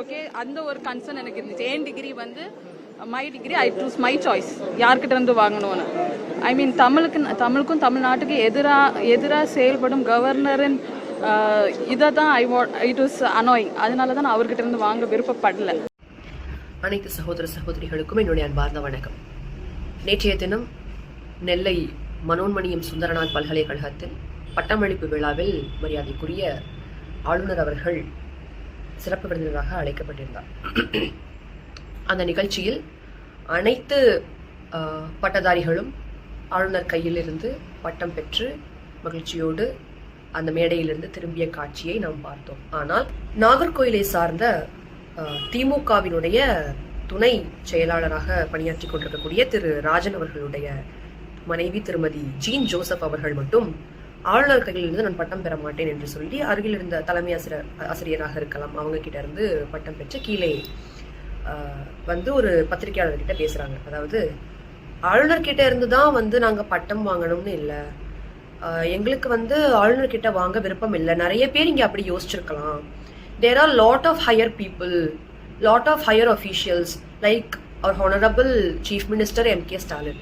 Okay அந்த ஒரு concern எனக்கு இருந்துச்சு. ஏன் டிகிரி வந்து my degree I choose my choice யார்கிட்ட இருந்து வாங்கணும்னு? ஐ மீன் தமிழுக்கு தமிழுக்கும் தமிழ்நாட்டுக்கு எதிராக எதிராக செயல்படும் கவர்னரின் இதை தான் I what it is annoying அதனால தான் நான் அவர்கிட்ட இருந்து வாங்க விருப்பப்படல. அனைத்து சகோதர சகோதரிகளுக்கும் என்னுடைய அன்பார்ந்த வணக்கம். நேற்றைய தினம் நெல்லை மனோன்மணியம் சுந்தரநாத் பல்கலைக்கழகத்தில் பட்டமளிப்பு விழாவில் மரியாதைக்குரிய ஆளுநர் அவர்கள் சிறப்பு விருந்தினராக அழைக்கப்பட்டிருந்தார். அந்த நிகழ்ச்சியில் அனைத்து பட்டதாரிகளும் ஆளுநர் கையிலிருந்து பட்டம் பெற்று மகிழ்ச்சியோடு அந்த மேடையிலிருந்து திரும்பிய காட்சியை நாம் பார்த்தோம். ஆனால் நாகர்கோயிலை சார்ந்த திமுகவினுடைய துணை செயலாளராக பணியாற்றி கொண்டிருக்கக்கூடிய திரு ராஜன் அவர்களுடைய மனைவி திருமதி ஜீன் ஜோசப் அவர்கள் மட்டும் ஆளுநர் கையிலிருந்து நான் பட்டம் பெற மாட்டேன் என்று சொல்லி அருகில் இருந்த தலைமை ஆசிரியர் ஆசிரியராக இருக்கலாம். அவங்க கிட்ட இருந்து பட்டம் பெற்று கீழே வந்து ஒரு பத்திரிகையாளர்கிட்ட பேசுறாங்க. அதாவது ஆளுநர் கிட்ட இருந்து தான் வந்து நாங்க பட்டம் வாங்கணும்னு இல்லை. எங்களுக்கு வந்து ஆளுநர் கிட்ட வாங்க விருப்பம் இல்லை. நிறைய பேர் இங்க அப்படி யோசிச்சிருக்கலாம். There are lot of higher people lot of higher officials like our honourable chief minister M K Stalin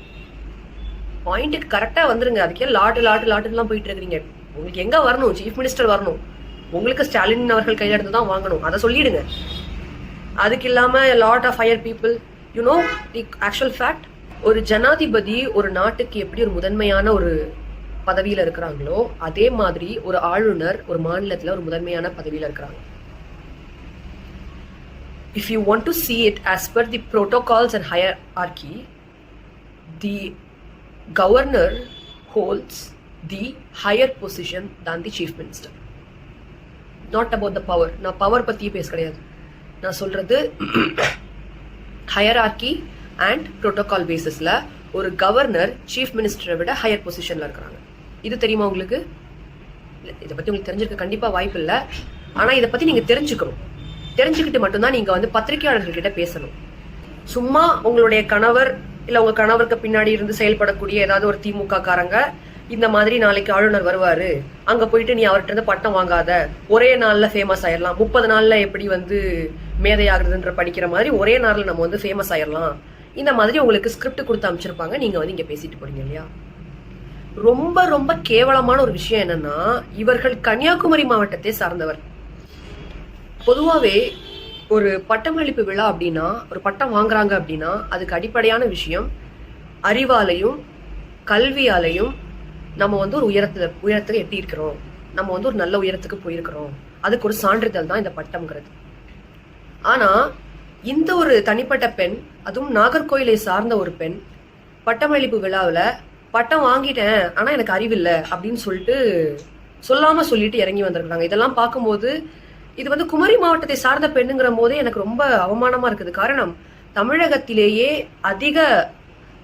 பாயிண்ட்டுக்கு கரெக்டாக வந்துருங்க. அதுக்கே லாட்டு லாட்டு லாட்டுலாம் போயிட்டு இருக்கிறீங்க. உங்களுக்கு எங்கே வரணும்? சீஃப் மினிஸ்டர் வரணும். உங்களுக்கு ஸ்டாலின் அவர்கள் கையில தான் வாங்கணும். அதை சொல்லிடுங்க. அதுக்கு இல்லாமல் lot of higher people you know the actual fact ஒரு ஜனாதிபதி ஒரு நாட்டுக்கு எப்படி ஒரு முதன்மையான ஒரு பதவியில் இருக்கிறாங்களோ அதே மாதிரி ஒரு ஆளுநர் ஒரு மாநிலத்தில் ஒரு முதன்மையான பதவியில் இருக்கிறாங்க. If you want to see it as per the protocols and hierarchy the governor holds the higher position than the chief minister. Not about the power நான் பவர் பற்றியே பேச கிடையாது. நான் சொல்கிறது ஹையரார்கி அண்ட் ப்ரோட்டோகால் பேசிஸில் ஒரு கவர்னர் சீஃப் மினிஸ்டரை விட higher பொசிஷனில் இருக்கிறாங்க. இது தெரியுமா உங்களுக்கு? இதை பற்றி உங்களுக்கு தெரிஞ்சிருக்க கண்டிப்பாக வாய்ப்பு இல்லை. ஆனால் இதை பற்றி நீங்கள் தெரிஞ்சுக்கணும். தெரிஞ்சுக்கிட்டு மட்டும்தான் நீங்கள் வந்து பத்திரிகையாளர்கள்கிட்ட பேசணும். சும்மா உங்களுடைய கணவர் இல்ல உங்க கணவருக்கு பின்னாடி இருந்து செயல்படக்கூடிய ஏதாவது ஒரு திமுக காரங்க இந்த மாதிரி நாளைக்கு ஆளுநர் வருவாரு. அங்க போயிட்டு நீ அவர்கிட்ட இருந்து பட்டம் வாங்காத. ஒரே நாள்ல ஃபேமஸ் ஆயிடலாம் முப்பது நாள்ல எப்படி வந்து மேதையாகிறதுன்ற படிக்கிற மாதிரி ஒரே நாள்ல நம்ம வந்து ஃபேமஸ் ஆயிடலாம் இந்த மாதிரி உங்களுக்கு ஸ்கிரிப்ட் கொடுத்து அமைச்சிருப்பாங்க. நீங்க வந்து இங்க பேசிட்டு போறீங்க இல்லையா? ரொம்ப ரொம்ப கேவலமான ஒரு விஷயம் என்னன்னா இவர்கள் கன்னியாகுமரி மாவட்டத்தை சார்ந்தவர். பொதுவாவே ஒரு பட்டமளிப்பு விழா அப்படின்னா ஒரு பட்டம் வாங்குறாங்க அப்படின்னா அதுக்கு அடிப்படையான விஷயம் அறிவாலையும் கல்வியாலையும் நம்ம வந்து ஒரு உயரத்துல உயரத்துக்கு எட்டி இருக்கிறோம். நம்ம வந்து ஒரு நல்ல உயரத்துக்கு போயிருக்கிறோம். அதுக்கு ஒரு சான்றிதழ் தான் இந்த பட்டம்ங்கிறது. ஆனா இந்த ஒரு தனிப்பட்ட பெண் அதுவும் நாகர்கோயிலை சார்ந்த ஒரு பெண் பட்டமளிப்பு விழாவில் பட்டம் வாங்கிட்டேன் ஆனா எனக்கு அறிவில்லை அப்படின்னு சொல்லிட்டு சொல்லாம சொல்லிட்டு இறங்கி வந்திருக்காங்க இதெல்லாம் பார்க்கும்போது இது வந்து குமரி மாவட்டத்தை சார்ந்த பெண்ணுங்கிற போதே எனக்கு ரொம்ப அவமானமா இருக்குது. காரணம் தமிழகத்திலேயே அதிக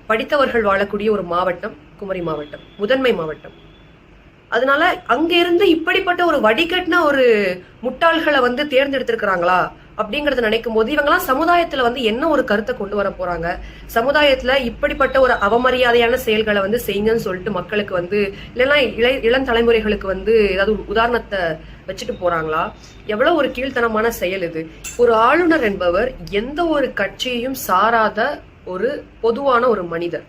படித்தவர்கள் வாழக்கூடிய ஒரு மாவட்டம் குமரி மாவட்டம் முதன்மை மாவட்டம். அதனால அங்க இருந்து இப்படிப்பட்ட ஒரு வடிகட்டின ஒரு முட்டாள்களை வந்து தேர்ந்தெடுத்திருக்கிறாங்களா? அப்படிங்கறத நினைக்கும் போது இவங்கெல்லாம் சமுதாயத்துல வந்து என்ன ஒரு கருத்தை கொண்டு வர போறாங்க? சமுதாயத்துல இப்படிப்பட்ட ஒரு அவமரியாதையான செயல்களை வந்து செய்யுங்கன்னு சொல்லிட்டு மக்களுக்கு வந்து இல்லைன்னா இளை இளம் தலைமுறைகளுக்கு வந்து ஏதாவது உதாரணத்தை வச்சுட்டு போறாங்களா? எவ்வளவு ஒரு கீழ்த்தனமான செயல் இது. ஒரு ஆளுநர் என்பவர் எந்த ஒரு கட்சியையும் சாராத ஒரு பொதுவான ஒரு மனிதர்.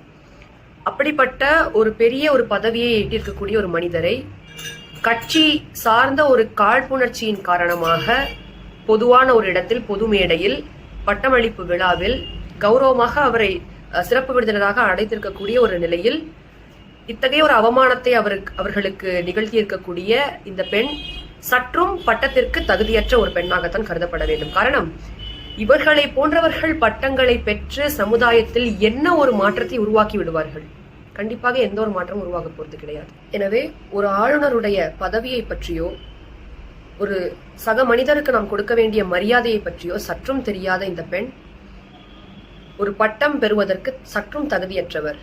அப்படிப்பட்ட ஒரு பெரிய ஒரு பதவியை எட்டியிருக்கக்கூடிய ஒரு மனிதரை கட்சி சார்ந்த ஒரு காழ்ப்புணர்ச்சியின் காரணமாக பொதுவான ஒரு இடத்தில் பொது மேடையில் பட்டமளிப்பு விழாவில் கௌரவமாக அவரை சிறப்பு விருந்தினராக அடைத்திருக்கக்கூடிய ஒரு நிலையில் இத்தகைய ஒரு அவமானத்தை அவருக்கு அவர்களுக்கு நிகழ்த்தி இருக்கக்கூடிய இந்த பெண் சற்றும் பட்டத்திற்கு தகுதியற்ற ஒரு பெண்ணாகத்தான் கருதப்பட வேண்டும். காரணம் இவர்களை போன்றவர்கள் பட்டங்களை பெற்று சமுதாயத்தில் என்ன ஒரு மாற்றத்தை உருவாக்கி விடுவார்கள்? கண்டிப்பாக எந்த ஒரு மாற்றமும் உருவாக போறது கிடையாது. எனவே ஒரு ஆளுநருடைய பதவியை பற்றியோ ஒரு சக மனிதருக்கு நாம் கொடுக்க வேண்டிய மரியாதையை பற்றியோ சற்றும் தெரியாத இந்த பெண் ஒரு பட்டம் பெறுவதற்கு சற்றும் தகுதியற்றவர்.